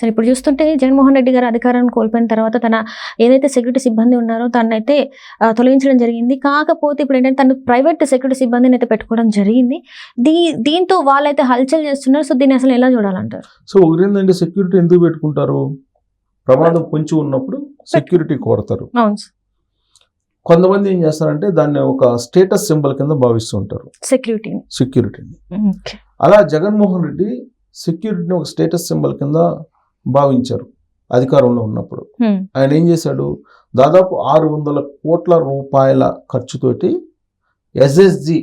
సరే ఇప్పుడు చూస్తుంటే జగన్మోహన్ రెడ్డి గారు అధికారాన్ని కోల్పోయిన తర్వాత తన ఏదైతే సెక్యూరిటీ సిబ్బంది ఉన్నారో తనైతే తొలగించడం జరిగింది. కాకపోతే ఇప్పుడు ఏంటంటే తను ప్రైవేట్ సెక్యూరిటీ సిబ్బందిని అయితే పెట్టుకోవడం జరిగింది. దీ దీంతో వాళ్ళైతే హల్చల్ చేస్తున్నారు. సో దీన్ని అసలు ఎలా చూడాలంటారు? సో ఒకటి ఏంటంటే సెక్యూరిటీ ఎందుకు పెట్టుకుంటారు? ప్రమాదం పొంచి ఉన్నప్పుడు సెక్యూరిటీ కోరతారు. కొంతమంది ఏం చేస్తారంటే దాన్ని ఒక స్టేటస్ సింబల్ కింద భావిస్తూ ఉంటారు. సెక్యూరిటీ సెక్యూరిటీని అలా జగన్మోహన్ రెడ్డి సెక్యూరిటీని ఒక స్టేటస్ సింబల్ కింద భావించారు అధికారంలో ఉన్నప్పుడు. ఆయన ఏం చేశాడు? దాదాపు ఆరు వందల కోట్ల రూపాయల ఖర్చుతోటి ఎస్ఎస్జి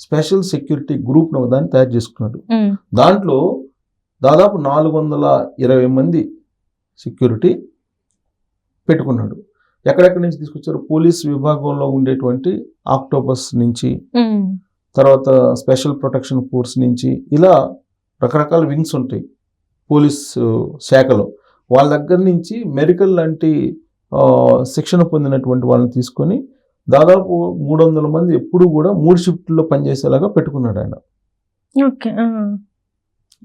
స్పెషల్ సెక్యూరిటీ గ్రూప్ను దాన్ని తయారు చేసుకున్నాడు. దాంట్లో దాదాపు నాలుగు వందల ఇరవై మంది సెక్యూరిటీ పెట్టుకున్నాడు. ఎక్కడెక్కడి నుంచి తీసుకొచ్చారు? పోలీస్ విభాగంలో ఉండేటువంటి ఆక్టోపస్ నుంచి తర్వాత స్పెషల్ ప్రొటెక్షన్ ఫోర్స్ నుంచి ఇలా రకరకాల వింగ్స్ ఉంటాయి. పోలీస్ శాఖలో. వాళ్ళ దగ్గర నుంచి మెడికల్ లాంటి శిక్షణ పొందినటువంటి వాళ్ళని తీసుకొని దాదాపు మూడు వందల మంది ఎప్పుడు కూడా మూడు షిఫ్ట్లో పనిచేసేలాగా పెట్టుకున్నాడు ఆయన.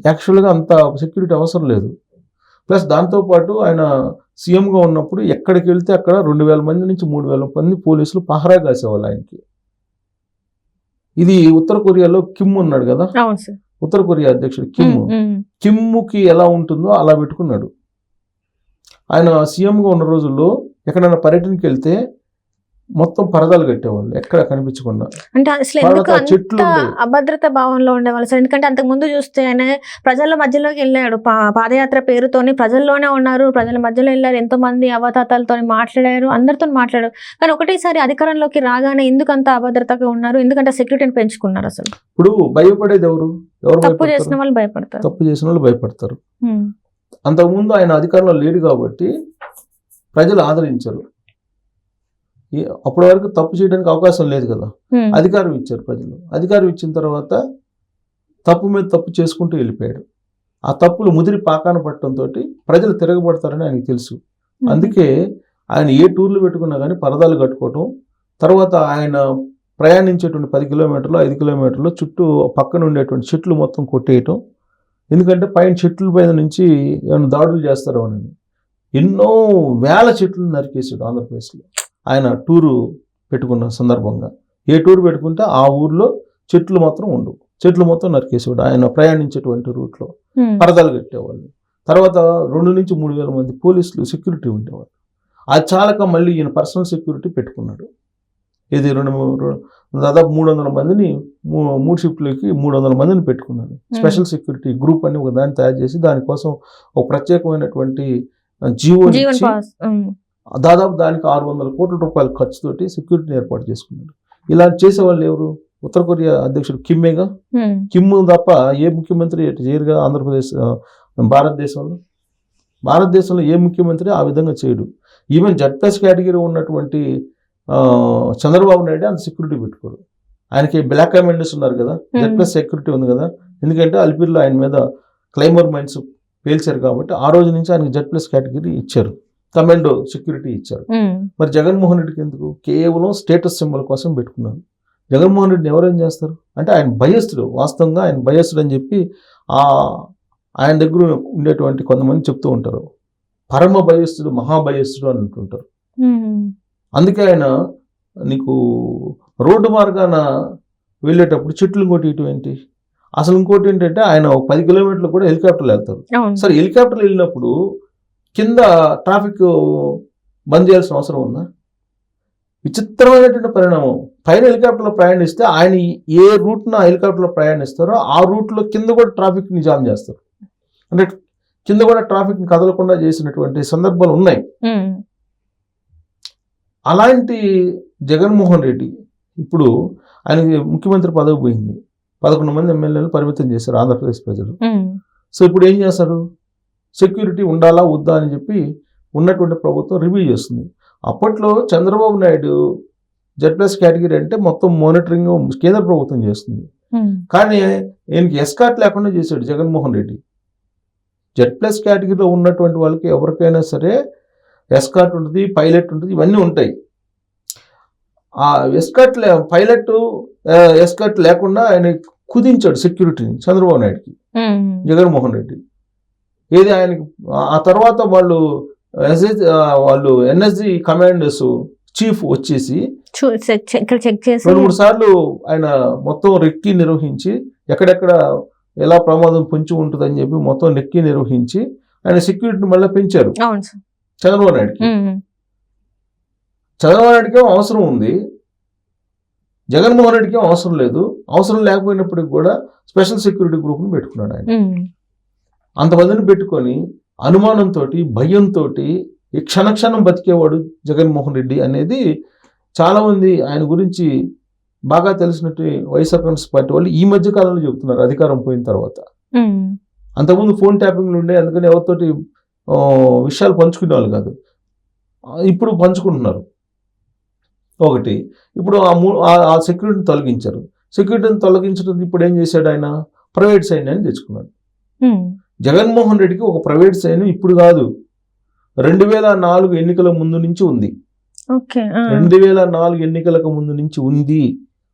యాక్చువల్గా అంత సెక్యూరిటీ అవసరం లేదు. ప్లస్ దాంతోపాటు ఆయన సీఎంగా ఉన్నప్పుడు ఎక్కడికి వెళ్తే అక్కడ రెండు వేల మంది నుంచి మూడు వేల మంది పోలీసులు పహరా కాసేవాళ్ళు ఆయనకి. ఇది ఉత్తర కొరియాలో కిమ్ ఉన్నాడు కదా? ఉత్తర కొరియా అధ్యక్షుడు కిమ్ కిమ్ముకి ఎలా ఉంటుందో అలా పెట్టుకున్నాడు. ఆయన సీఎంగా ఉన్న రోజుల్లో ఎక్కడైనా పర్యటనకి వెళ్తే మొత్తం పరదాలు కట్టేవాళ్ళు ఎక్కడ కనిపించకుండా. అంటే అసలు ఎందుకు అంత. అభద్రత భావంలో ఉండేవాళ్ళు సార్ ఎందుకంటే అంతకు ముందు చూస్తే ఆయన ప్రజల మధ్యలోకి వెళ్ళాడు. పాదయాత్ర పేరుతోని ప్రజల్లోనే ఉన్నారు ప్రజల మధ్యలో వెళ్ళారు ఎంతో మంది అవతాతాలతో మాట్లాడారు అందరితో మాట్లాడారు. కానీ ఒకటేసారి అధికారంలోకి రాగానే ఎందుకు అంత అభద్రతగా ఉన్నారు? ఎందుకంటే సెక్యూరిటీని పెంచుకున్నారు అసలు. ఇప్పుడు భయపడేది ఎవరు? ఎవరు తప్పు చేసిన వాళ్ళు భయపడతారు. తప్పు చేసిన వాళ్ళు భయపడతారు. అంతకుముందు ఆయన అధికారంలో లేడు కాబట్టి ప్రజలు ఆదరించారు. అప్పటి వరకు తప్పు చేయడానికి అవకాశం లేదు కదా. అధికారం ఇచ్చారు ప్రజలు. అధికారం ఇచ్చిన తర్వాత తప్పు మీద తప్పు చేసుకుంటూ వెళ్ళిపోయాడు. ఆ తప్పులు ముదిరి పాకాన పట్టడంతో ప్రజలు తిరగబడతారని ఆయనకు తెలుసు. అందుకే ఆయన ఏ టూర్లు పెట్టుకున్నా కానీ పరదాలు కట్టుకోవటం తర్వాత ఆయన ప్రయాణించేటువంటి పది కిలోమీటర్లు ఐదు కిలోమీటర్లు చుట్టూ పక్కన ఉండేటువంటి చెట్లు మొత్తం కొట్టేయటం. ఎందుకంటే పైన చెట్ల పైన నుంచి ఏమైనా దాడులు చేస్తారో అని ఎన్నో వేల చెట్లు నరికేసాడు ఆంధ్రప్రదేశ్లో. ఆయన టూరు పెట్టుకున్న సందర్భంగా. ఏ టూర్ పెట్టుకుంటే ఆ ఊర్లో చెట్లు మాత్రం ఉండవు. చెట్లు మొత్తం నరికేసేవాడు. ఆయన ప్రయాణించేటువంటి రూట్లో. పరదాలు కట్టేవాళ్ళు. తర్వాత రెండు నుంచి మూడు వేల మంది పోలీసులు సెక్యూరిటీ ఉండేవాళ్ళు. అది చాలక మళ్ళీ ఈయన పర్సనల్ సెక్యూరిటీ పెట్టుకున్నాడు. ఇది రెండు దాదాపు మూడు వందల మందిని మూడు షిఫ్ట్లకి మూడు వందల మందిని పెట్టుకున్నాడు. స్పెషల్ సెక్యూరిటీ గ్రూప్ అని ఒక దాన్ని తయారు చేసి దానికోసం ఒక ప్రత్యేకమైనటువంటి జీవో. దాదాపు దానికి ఆరు వందల కోట్ల రూపాయల ఖర్చుతోటి సెక్యూరిటీని ఏర్పాటు చేసుకున్నాడు. ఇలా చేసేవాళ్ళు ఎవరు? ఉత్తర కొరియా అధ్యక్షుడు కిమ్మేగా. కిమ్ తప్ప ఏ ముఖ్యమంత్రి చేయరుగా ఆంధ్రప్రదేశ్ భారతదేశంలో? భారతదేశంలో ఏ ముఖ్యమంత్రి ఆ విధంగా చేయడు. ఈవెన్ జడ్ ప్లస్ కేటగిరీ ఉన్నటువంటి చంద్రబాబు నాయుడు అంత సెక్యూరిటీ పెట్టుకోడు. ఆయనకి బ్లాక్ కమెండర్స్ ఉన్నారు కదా? జడ్ ప్లస్ సెక్యూరిటీ ఉంది కదా? ఎందుకంటే అల్పిర్లో ఆయన మీద క్లైమర్ మైన్స్ పేల్చారు కాబట్టి ఆ రోజు నుంచి ఆయనకి జడ్ ప్లస్ కేటగిరీ ఇచ్చారు. కమాండో సెక్యూరిటీ ఇచ్చారు. మరి జగన్మోహన్ రెడ్డికి ఎందుకు? కేవలం స్టేటస్ సింబల్ కోసం పెట్టుకున్నారు జగన్మోహన్ రెడ్డిని ఎవరేం చేస్తారు? అంటే ఆయన భయస్తుడు వాస్తవంగా ఆయన భయస్తుడు అని చెప్పి ఆ ఆయన దగ్గర ఉండేటువంటి కొంతమంది చెప్తూ ఉంటారు. పరమ భయస్తుడు మహాభయస్తుడు అని అంటుంటారు. అందుకే ఆయన నీకు రోడ్డు మార్గాన వెళ్ళేటప్పుడు చెట్లు ఇంకోటి ఇటువంటి అసలు ఇంకోటి ఏంటంటే ఆయన ఒక పది కిలోమీటర్లు కూడా హెలికాప్టర్లు వెళ్తారు. సరే హెలికాప్టర్లు వెళ్ళినప్పుడు కింద ట్రాఫిక్ బంద్ చేయాల్సిన అవసరం ఉందా? విచిత్రమైనటువంటి పరిణామం. పైన హెలికాప్టర్లో ప్రయాణిస్తే ఆయన ఏ రూట్న హెలికాప్టర్లో ప్రయాణిస్తారో ఆ రూట్లో కింద కూడా ట్రాఫిక్ని జామ్ చేస్తారు. అంటే కింద కూడా ట్రాఫిక్ని కదలకుండా చేసినటువంటి సందర్భాలు ఉన్నాయి. అలాంటి జగన్మోహన్ రెడ్డి ఇప్పుడు ఆయనకి ముఖ్యమంత్రి పదవి పోయింది. పదకొండు మంది ఎమ్మెల్యేలు పరిమితం చేశారు ఆంధ్రప్రదేశ్ ప్రజలు. సో ఇప్పుడు ఏం చేస్తారు? సెక్యూరిటీ ఉండాలా వద్దా అని చెప్పి ఉన్నటువంటి ప్రభుత్వం రివ్యూ చేస్తుంది. అప్పట్లో Chandrababu Naidu Z plus category అంటే మొత్తం మానిటరింగ్ కేంద్ర ప్రభుత్వం చేస్తుంది. కానీ ఈయనకి ఎస్కాట్ లేకుండా చేశాడు జగన్మోహన్ రెడ్డి. జెడ్ ప్లస్ కేటగిరీలో ఉన్నటువంటి వాళ్ళకి ఎవరికైనా సరే ఎస్కాట్ ఉంటుంది పైలట్ ఉంటుంది ఇవన్నీ ఉంటాయి. ఆ ఎస్కాట్ లే పైలట్ ఎస్కాట్ లేకుండా ఆయన కుదించాడు సెక్యూరిటీని చంద్రబాబు నాయుడుకి. జగన్మోహన్ రెడ్డి. ఏది ఆయనకి ఆ తర్వాత వాళ్ళు ఎస్ఎస్ వాళ్ళు ఎన్ఎస్జి కమాండర్స్ చీఫ్ వచ్చేసి రెండు మూడు సార్లు ఆయన మొత్తం రెక్కి నిర్వహించి ఎక్కడెక్కడ ఎలా ప్రమాదం పొంచి ఉంటుందని చెప్పి మొత్తం నెక్కి నిర్వహించి ఆయన సెక్యూరిటీని మళ్ళీ పెంచారు. చంద్రబాబు నాయుడుకి. చంద్రబాబు నాయుడుకి అవసరం ఉంది? జగన్మోహన్ రెడ్డికి అవసరం లేదు. అవసరం లేకపోయినప్పటికి కూడా స్పెషల్ సెక్యూరిటీ గ్రూప్ని పెట్టుకున్నాడు ఆయన. అంతమందిని పెట్టుకొని అనుమానంతో భయంతో ఈ క్షణక్షణం బతికేవాడు జగన్మోహన్ రెడ్డి అనేది చాలామంది ఆయన గురించి బాగా తెలిసినట్టు వైఎస్ఆర్ కాంగ్రెస్ పార్టీ వాళ్ళు ఈ మధ్య కాలంలో చెబుతున్నారు అధికారం పోయిన తర్వాత. అంతకుముందు ఫోన్ ట్యాపింగ్లు ఉండే అందుకని ఎవరితోటి విషయాలు పంచుకునే వాళ్ళు కాదు. ఇప్పుడు పంచుకుంటున్నారు. ఒకటి ఇప్పుడు ఆ మూ ఆ- సెక్యూరిటీని తొలగించారు. సెక్యూరిటీని తొలగించడం ఇప్పుడు ఏం చేశాడు ఆయన? ప్రైవేట్ సైన్యాన్ని తెచ్చుకున్నాడు. జగన్మోహన్ రెడ్డికి ఒక ప్రైవేట్ సైన్యం ఇప్పుడు కాదు. రెండు వేల నాలుగు ఎన్నికల ముందు నుంచి ఉంది. రెండు వేల నాలుగు ఎన్నికలకు ముందు నుంచి ఉంది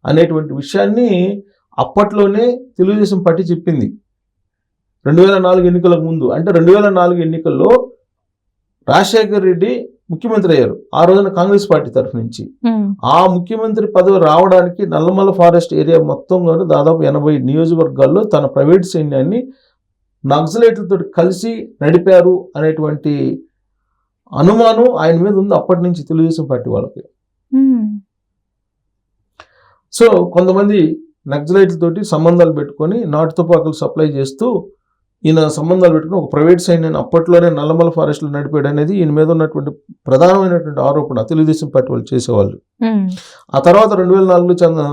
అనేటువంటి విషయాన్ని అప్పట్లోనే తెలుగుదేశం పార్టీ చెప్పింది. రెండు వేల నాలుగు ఎన్నికలకు ముందు అంటే రెండు వేల నాలుగు ఎన్నికల్లో రాజశేఖర్ రెడ్డి ముఖ్యమంత్రి అయ్యారు. ఆ రోజున కాంగ్రెస్ పార్టీ తరఫు నుంచి. ఆ ముఖ్యమంత్రి పదవి రావడానికి నల్లమల్ల ఫారెస్ట్ ఏరియా మొత్తం కూడా దాదాపు ఎనభై నియోజకవర్గాల్లో తన ప్రైవేట్ సైన్యాన్ని నక్సలైట్లతో కలిసి నడిపారు అనేటువంటి అనుమానం ఆయన మీద ఉంది అప్పటి నుంచి తెలుగుదేశం పార్టీ వాళ్ళకి. సో కొంతమంది నక్సలైట్లతోటి సంబంధాలు పెట్టుకొని నాటు తుపాకులు సప్లై చేస్తూ ఈయన సంబంధాలు పెట్టుకుని ఒక ప్రైవేట్ సైన్యాన్ని అప్పట్లోనే నల్లమల ఫారెస్ట్లో నడిపాడు అనేది ఈయన మీద ఉన్నటువంటి ప్రధానమైనటువంటి ఆరోపణ తెలుగుదేశం పార్టీ వాళ్ళు చేసేవాళ్ళు. ఆ తర్వాత రెండు వేల నాలుగులో చంద్ర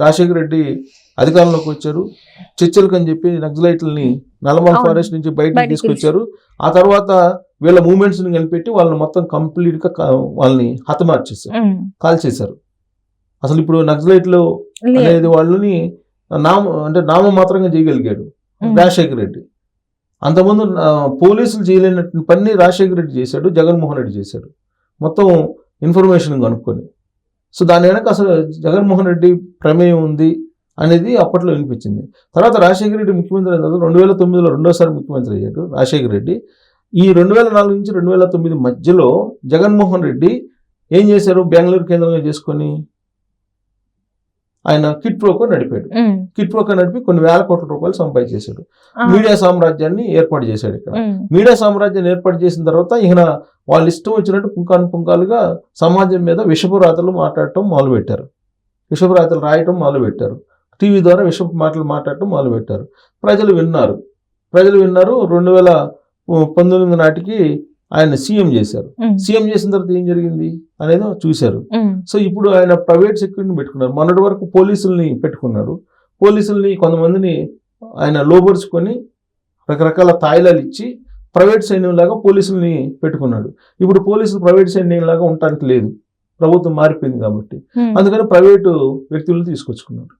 రాజశేఖర రెడ్డి అధికారంలోకి వచ్చారు. చర్చలకు అని చెప్పి నక్సలైట్లని నల్లమల అవును. ఫారెస్ట్ నుంచి బయటకు తీసుకొచ్చారు. ఆ తర్వాత వీళ్ళ మూమెంట్స్ని కనిపెట్టి వాళ్ళని మొత్తం కంప్లీట్గా వాళ్ళని హతమార్చేశారు. ఉమ్, కాల్ చేశారు అసలు ఇప్పుడు నక్సలైట్లు అనేది వాళ్ళని నామ అంటే నామమాత్రంగా చేయగలిగాడు ఉమ్, రాజశేఖర రెడ్డి. అంతకుముందు పోలీసులు చేయలేనటువంటి పని రాజశేఖర రెడ్డి చేశాడు జగన్మోహన్ రెడ్డి చేశాడు. మొత్తం ఇన్ఫర్మేషన్ కనుక్కొని. సో దాని వెనక అసలు జగన్మోహన్ రెడ్డి ప్రమేయం ఉంది. అనేది అప్పట్లో వినిపించింది. తర్వాత రాజశేఖర రెడ్డి ముఖ్యమంత్రి అయిన తర్వాత రెండు వేల తొమ్మిదిలో రెండోసారి ముఖ్యమంత్రి అయ్యాడు రాజశేఖర రెడ్డి. ఈ రెండు వేల నాలుగు నుంచి రెండు వేల తొమ్మిది మధ్యలో జగన్మోహన్ రెడ్డి ఏం చేశారు? బెంగళూరు కేంద్రంగా చేసుకొని ఆయన కిట్ ప్రోకో నడిపాడు. కిట్ ప్రోకో నడిపి కొన్ని వేల కోట్ల రూపాయలు సంపాదించేశాడు. మీడియా సామ్రాజ్యాన్ని ఏర్పాటు చేశాడు ఇక్కడ. మీడియా సామ్రాజ్యాన్ని ఏర్పాటు చేసిన తర్వాత ఈయన వాళ్ళ ఇష్టం వచ్చినట్టు పుంకాను పుంకాలుగా సమాజం మీద విషపు రాతలు మాట్లాడటం మొదలుపెట్టారు. విషపు రాతలు రాయటం మొదలుపెట్టారు. టీవీ ద్వారా విషపు మాటలు మాట్లాడటం మొదలుపెట్టారు. ప్రజలు విన్నారు. ప్రజలు విన్నారు. రెండు వేల పంతొమ్మిది నాటికి ఆయన సీఎం చేశారు. సీఎం చేసిన తర్వాత ఏం జరిగింది అనేది చూశారు. సో ఇప్పుడు ఆయన ప్రైవేట్ సెక్యూరిటీని పెట్టుకున్నారు. మొన్నటి వరకు పోలీసుల్ని పెట్టుకున్నాడు. పోలీసుల్ని కొంతమందిని ఆయన లోబరుచుకొని రకరకాల తాయిలాలు ఇచ్చి ప్రైవేట్ సైన్యంలాగా పోలీసుల్ని పెట్టుకున్నాడు. ఇప్పుడు పోలీసులు ప్రైవేట్ సైన్యంలాగా ఉండటానికి లేదు. ప్రభుత్వం మారిపోయింది కాబట్టి. అందుకని ప్రైవేటు వ్యక్తులను తీసుకొచ్చుకున్నారు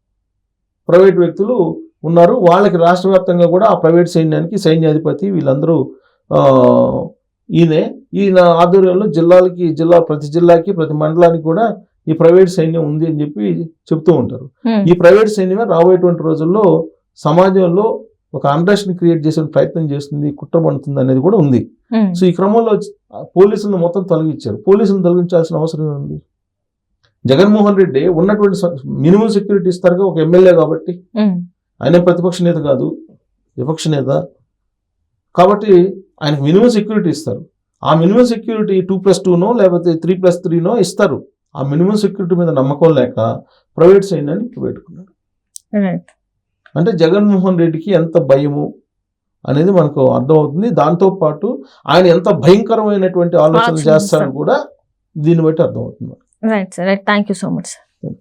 ప్రైవేట్ వ్యక్తులు ఉన్నారు. వాళ్ళకి రాష్ట్ర వ్యాప్తంగా కూడా ఆ ప్రైవేట్ సైన్యానికి సైన్యాధిపతి వీళ్ళందరూ ఈయనే. ఈయన ఆధ్వర్యంలో జిల్లాలకి జిల్లా ప్రతి జిల్లాకి ప్రతి మండలానికి కూడా ఈ ప్రైవేట్ సైన్యం ఉంది అని చెప్పి చెప్తూ ఉంటారు. ఈ ప్రైవేట్ సైన్యమే రాబోయేటువంటి రోజుల్లో సమాజంలో ఒక అండర్స్ని క్రియేట్ చేసే ప్రయత్నం చేస్తుంది కుట్ర పడుతుంది అనేది కూడా ఉంది. సో ఈ క్రమంలో పోలీసులను మొత్తం తొలగించారు. పోలీసులను తొలగించాల్సిన అవసరం ఉంది జగన్మోహన్ రెడ్డి ఉన్నటువంటి మినిమం సెక్యూరిటీ ఇస్తారుగా ఒక ఎమ్మెల్యే కాబట్టి. ఆయన ప్రతిపక్ష నేత కాదు విపక్ష నేత. కాబట్టి ఆయనకు మినిమం సెక్యూరిటీ ఇస్తారు. ఆ మినిమం సెక్యూరిటీ టూ ప్లస్ టూనో లేకపోతే త్రీ ప్లస్ త్రీనో ఇస్తారు. ఆ మినిమం సెక్యూరిటీ మీద నమ్మకం లేక ప్రైవేట్ సైన్యాన్ని ఇప్పుడు పెట్టుకున్నారు. అంటే జగన్మోహన్ రెడ్డికి ఎంత భయము అనేది మనకు అర్థమవుతుంది. దాంతో పాటు ఆయన ఎంత భయంకరమైనటువంటి ఆలోచనలు ఆలోచనలు చేస్తారని కూడా దీన్ని బట్టి అర్థమవుతుంది Right, sir. Right. Thank you so much. Sir.